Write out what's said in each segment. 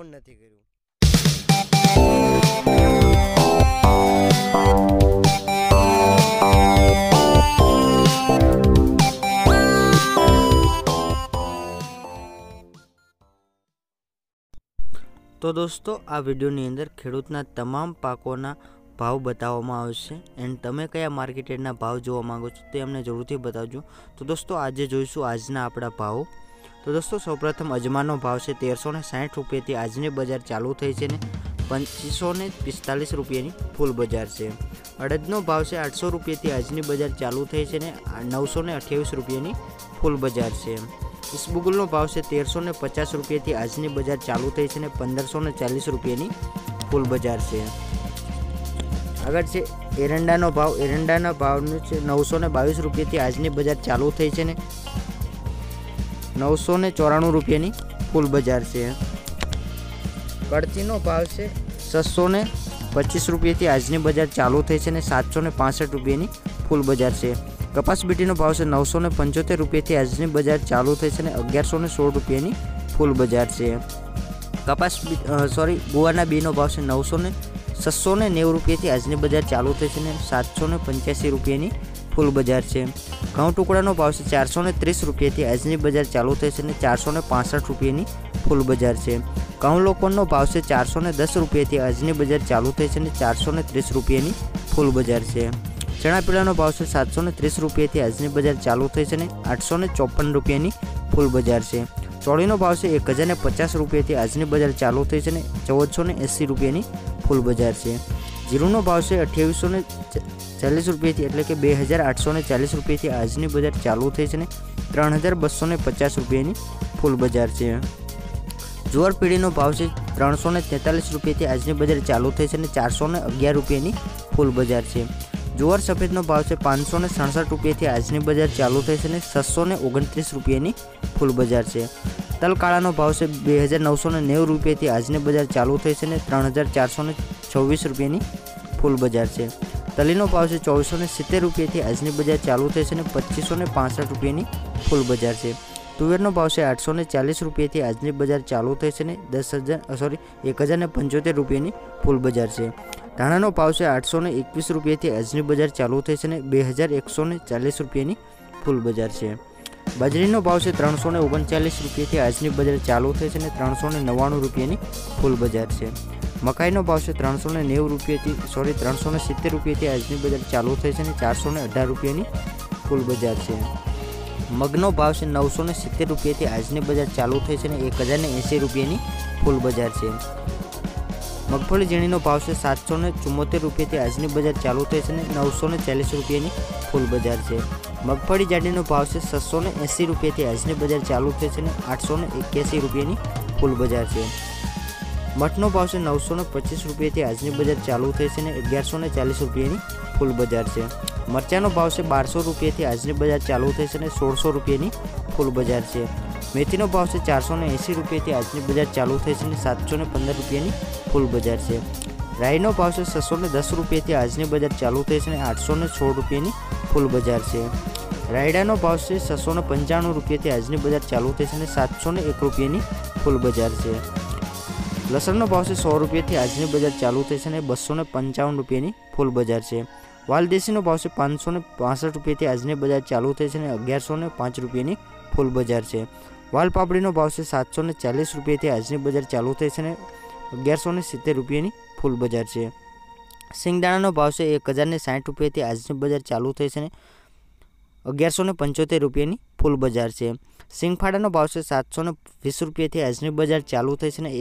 on નથી કર્યું તો દોસ્તો આ વિડીયોની અંદર ખેડૂતના તમામ પાકોના ભાવ બતાવવામાં આવશે એન્ડ તમે કયા માર્કેટેડના ભાવ જોવા માગો છો તે અમને જરૂરથી બતાવજો તો દોસ્તો આજે જોઈશું આજના આપણા ભાવો तो दोस्तों सर्वप्रथम अजमानो भाव से 1360 रुपए की आजनी बाजार चालू થઈ છે ને 2545 रुपए ની ફૂલ બજાર છે અરડ નો ભાવ છે 800 રૂપિયા થી આજની બજાર ચાલુ થઈ છે ને 928 રૂપિયા ની ફૂલ બજાર છે ફિસ્બુગલ નો ભાવ છે 1350 રૂપિયા થી આજની બજાર ચાલુ થઈ છે ને 1540 રૂપિયા ની ફૂલ બજાર છે આગળ છે એરંડા નો ભાવ એરંડા નો ભાવ નું છે 922 રૂપિયા થી આજની બજાર ચાલુ થઈ છે ને નવસો ને ચોરાણું રૂપિયાની ફૂલ બજાર છે કડતીનો ભાવ છે છસો ને પચીસ રૂપિયાથી આજની બજાર ચાલુ થઈ છે અને સાતસો ને પાસઠ રૂપિયાની ફૂલ બજાર છે કપાસ બીટીનો ભાવ છે નવસો ને પંચોતેર રૂપિયાથી આજની બજાર ચાલુ થઈ છે અને અગિયારસો ને સોળ રૂપિયાની ફૂલ બજાર છે કપાસ સોરી ગુવાના બીનો ભાવ છે નવસો ને છસો ને નેવું રૂપિયાથી આજની બજાર ચાલુ થઈ છે અને સાતસો ને પંચ્યાસી રૂપિયાની ફૂલ બજાર છે ઘઉં ટુકડાનો ભાવ છે ચારસો ને ત્રીસ રૂપિયાથી આજની બજાર ચાલુ થઈ છે અને ચારસો ને પાસઠ રૂપિયાની ફૂલ બજાર છે ઘઉં લોકોનો ભાવ છે ચારસો ને દસ રૂપિયાથી આજની બજાર ચાલુ થઈ છે અને ચારસો ને ત્રીસ રૂપિયાની ફૂલ બજાર છે ચણા પીળાનો ભાવ છે સાતસો ને ત્રીસ રૂપિયાથી આજની બજાર ચાલુ થઈ છે અને આઠસો ને ચોપન રૂપિયાની ફૂલ બજાર છે ચોળીનો ભાવ છે એક હજાર પચાસ રૂપિયાથી આજની બજાર ચાલુ થઈ છે અને ચૌદસો ને એંસી રૂપિયાની ફૂલ બજાર છે हिरुणो भाव से 2840 रुपये थी એટલે કે 2840 રૂપિયા થી આજની બજાર ચાલુ થઈ છે ને 3250 રૂપિયા ની ફૂલ બજાર છે જોરપીડી નો ભાવ છે 343 રૂપિયા થી આજની બજાર ચાલુ થઈ છે ને 411 રૂપિયા ની ફૂલ બજાર છે જોર સફેદ નો ભાવ છે 567 રૂપિયા થી આજની બજાર ચાલુ થઈ છે ને 629 રૂપિયા ની ફૂલ બજાર છે તલકાળા નો ભાવ છે 2990 રૂપિયા થી આજની બજાર ચાલુ થઈ છે ને 3400 છવ્વીસ રૂપિયાની ફૂલ બજાર છે તલીનો ભાવ છે ચોવીસો ને સિત્તેર રૂપિયાથી આજની બજાર ચાલુ થઈ છે અને પચીસો ને પાંસઠ રૂપિયાની ફૂલ બજાર છે તુવેરનો ભાવ છે આઠસો ને ચાલીસ રૂપિયાથી આજની બજાર ચાલુ થઈ છે ને દસ હજાર સોરી એક હજાર ને પંચોતેર રૂપિયાની ફૂલ બજાર છે ધાણાનો ભાવ છે આઠસો ને એકવીસ રૂપિયાથી આજની બજાર ચાલુ થઈ છે ને બે હજાર એકસો ને ચાલીસ રૂપિયાની ફૂલ બજાર છે બાજરીનો ભાવ છે ત્રણસો ને ઓગણચાલીસ રૂપિયાથી આજની બજાર ચાલુ થઈ છે ને ત્રણસો ને નવ્વાણું રૂપિયાની ફૂલ બજાર છે મકાઈનો ભાવ છે ત્રણસો ને નેવું રૂપિયાથી સોરી ત્રણસો ને સિત્તેર રૂપિયાથી આજની બજાર ચાલુ થઈ છે અને ચારસો ને અઢાર રૂપિયાની ફૂલ બજાર છે મગનો ભાવ છે નવસો ને સિત્તેર રૂપિયાથી આજની બજાર ચાલુ થઈ છે અને એક હજાર ને એંસી રૂપિયાની ફૂલ બજાર છે મગફળી ઝીણીનો ભાવ છે સાતસો ને ચુમ્મોતેર રૂપિયાથી આજની બજાર ચાલુ થઈ છે અને નવસો ને ચાલીસ રૂપિયાની ફૂલ બજાર છે મગફળી જાડીનો ભાવ છે છસો ને એંસી રૂપિયાથી આજની બજાર ચાલુ થઈ છે અને આઠસો ને એક્યાસી રૂપિયાની ફૂલ બજાર છે મઠનો ભાવ છે નવસો ને પચીસ રૂપિયાથી આજની બજાર ચાલુ થઈ છે અને અગિયારસો ને ચાલીસ રૂપિયાની ફૂલ બજાર છે મરચાંનો ભાવ છે બારસો રૂપિયાથી આજની બજાર ચાલુ થઈ છે અને સોળસો રૂપિયાની ફૂલ બજાર છે મેથીનો ભાવ છે ચારસો ને એંસી રૂપિયાથી આજની બજાર ચાલુ થઈ છે અને સાતસો ને પંદર રૂપિયાની ફૂલ બજાર છે રાઈનો ભાવ છે છસો ને દસ રૂપિયાથી આજની બજાર ચાલુ થઈ છે અને આઠસો ને સોળ રૂપિયાની ફૂલ બજાર છે રાયડાનો ભાવ છે છસો ને પંચાણું રૂપિયાથી આજની બજાર ચાલુ થઈ છે અને સાતસો ને એક રૂપિયાની ફૂલ બજાર છે લસણનો ભાવ છે સો રૂપિયાથી આજની બજાર ચાલુ થઈ છે અને બસો ને પંચાવન રૂપિયાની ફૂલ બજાર છે વાલદેશીનો ભાવ છે પાંચસો ને પાસઠ રૂપિયાથી આજની બજાર ચાલુ થઈ છે અને અગિયારસો ને પાંચ રૂપિયાની ફૂલ બજાર છે વાલ પાપડીનો ભાવ છે સાતસો ને ચાલીસ રૂપિયાથી આજની બજાર ચાલુ થઈ છે અને અગિયારસો ને સિત્તેર રૂપિયાની ફૂલ બજાર છે સિંગદાણાનો ભાવ છે એક હજારને સાઠ રૂપિયાથી આજની બજાર ચાલુ થઈ છે અને અગિયારસો ને પંચોતેર રૂપિયાની ફૂલ બજાર છે सिंहफाडाનો ભાવ છે 720 રૂપિયા થી આજની બજાર ચાલે છે ને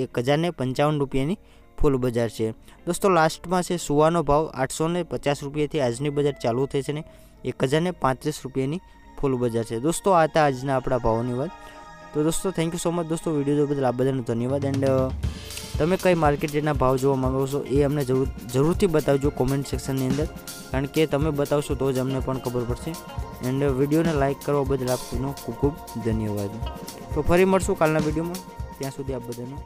1055 રૂપિયા ની ફૂલ બજાર છે દોસ્તો લાસ્ટમાં છે સુવાનો ભાવ 850 રૂપિયા થી આજની બજાર ચાલે છે ને 1035 રૂપિયા ની ફૂલ બજાર છે દોસ્તો આતા આજ ના આપડા ભાવની વાત તો દોસ્તો થેન્ક યુ સો મચ દોસ્તો વિડિયો જોબેલા બદલ આભાર ધન્યવાદ એન્ડ તમે કઈ માર્કેટજના ભાવ જોવા માંગો છો એ અમને જરૂરથી બતાજો કોમેન્ટ સેક્શન ની અંદર કારણ કે તમે બતાવશો તો જ અમને પણ ખબર પડશે એન્ડ વિડીયોને લાઇક કરવા બદલ આપનો ખૂબ ખૂબ ધન્યવાદ તો ફરી મળશું કાલના વિડીયોમાં ત્યાં સુધી આપ બધાનો